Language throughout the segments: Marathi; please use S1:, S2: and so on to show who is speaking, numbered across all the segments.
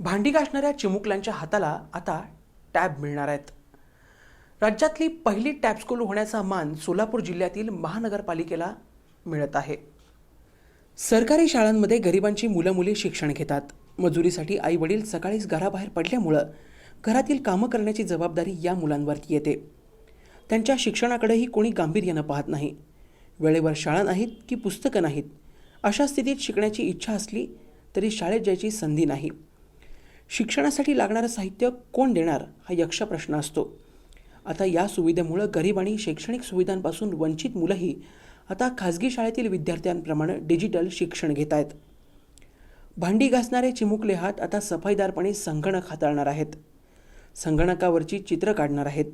S1: भांडी घासणाऱ्या चिमुकल्यांच्या हाताला आता टॅब मिळणार आहेत. राज्यातली पहिली टॅब स्कूल होण्याचा मान सोलापूर जिल्ह्यातील महानगरपालिकेला मिळत आहे. सरकारी शाळांमध्ये गरिबांची मुलं मुली शिक्षण घेतात. मजुरीसाठी आई वडील सकाळीच घराबाहेर पडल्यामुळं घरातील कामं करण्याची जबाबदारी या मुलांवरती येते. त्यांच्या शिक्षणाकडेही कोणी गांभीर्यानं पाहत नाही. वेळेवर शाळा नाहीत की पुस्तकं नाहीत? अशा स्थितीत शिकण्याची इच्छा असली तरी शाळेत जायची संधी नाही. शिक्षणासाठी लागणारं साहित्य कोण देणार हा यक्ष प्रश्न असतो. आता या सुविधेमुळं गरीब आणि शैक्षणिक सुविधांपासून वंचित मुलंही आता खाजगी शाळेतील विद्यार्थ्यांप्रमाणे डिजिटल शिक्षण घेत आहेत भांडी घासणारे चिमुकले हात आता सफाईदारपणे संगणक हाताळणार आहेत. संगणकावरची चित्र काढणार आहेत.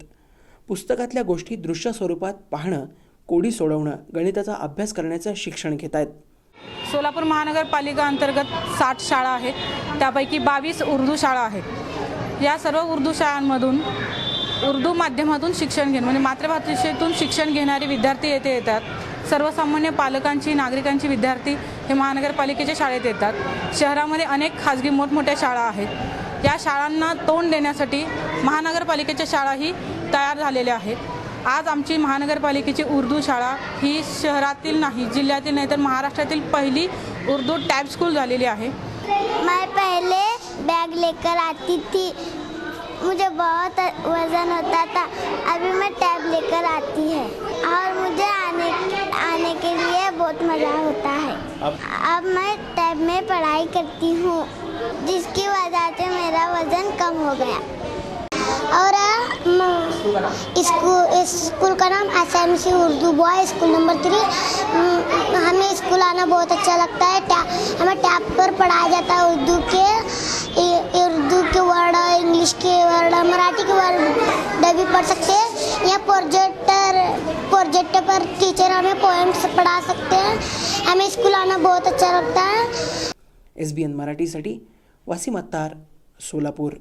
S1: पुस्तकातल्या गोष्टी दृश्य स्वरूपात पाहणं कोडी सोडवणं गणिताचा अभ्यास करण्याचं शिक्षण घेत आहेत
S2: सोलापूर महानगरपालिका अंतर्गत साठ शाळा आहेत. त्यापैकी बावीस उर्दू शाळा आहेत. या सर्व उर्दू शाळांमधून उर्दू माध्यमातून शिक्षण घेणं म्हणजे मातृभाषेतून शिक्षण घेणारे विद्यार्थी येथे येतात. सर्वसामान्य पालकांची नागरिकांची विद्यार्थी हे महानगरपालिकेच्या शाळेत येतात. शहरामध्ये अनेक खाजगी मोठमोठ्या शाळा आहेत. या शाळांना तोंड देण्यासाठी महानगरपालिकेच्या शाळाही तयार झालेल्या आहेत. आज आमची महानगरपालिकेची उर्दू शाळा ही शहरातील नाही जिल्ह्यातील नाही तर महाराष्ट्रातील पहिली उर्दू टॅब स्कूल झालेली आहे.
S3: मैं पहले बैग लेकर आती थी। मुझे बहुत वज़न होता था। अभी मैं टैब लेकर आती है। और मुझे आने आने के लिए बहुत मज़ा होता है। अब मैं टैब में पढ़ाई करती हूँ जिसकी वजह से मेरा वज़न कम हो गया। स्कूल इस स्कूल का नाम S M C Urdu boy school number three हमें स्कूल आना बहुत अच्छा लगता है। टै, हमें टैब पर पढ़ाया जाता है उर्दू के। उर्दू के वर्ड इंग्लिश के वर्ड मराठी के वर्ड भी पढ़ सकते हैं। या प्रोजेक्टर प्रोजेक्टर पर टीचर हमें पोएम्स पढ़ा सकते हैं। हमें स्कूल आना बहुत अच्छा लगता है।
S1: एस बी एन मराठीसाठी वासिम अत्तार सोलापूर।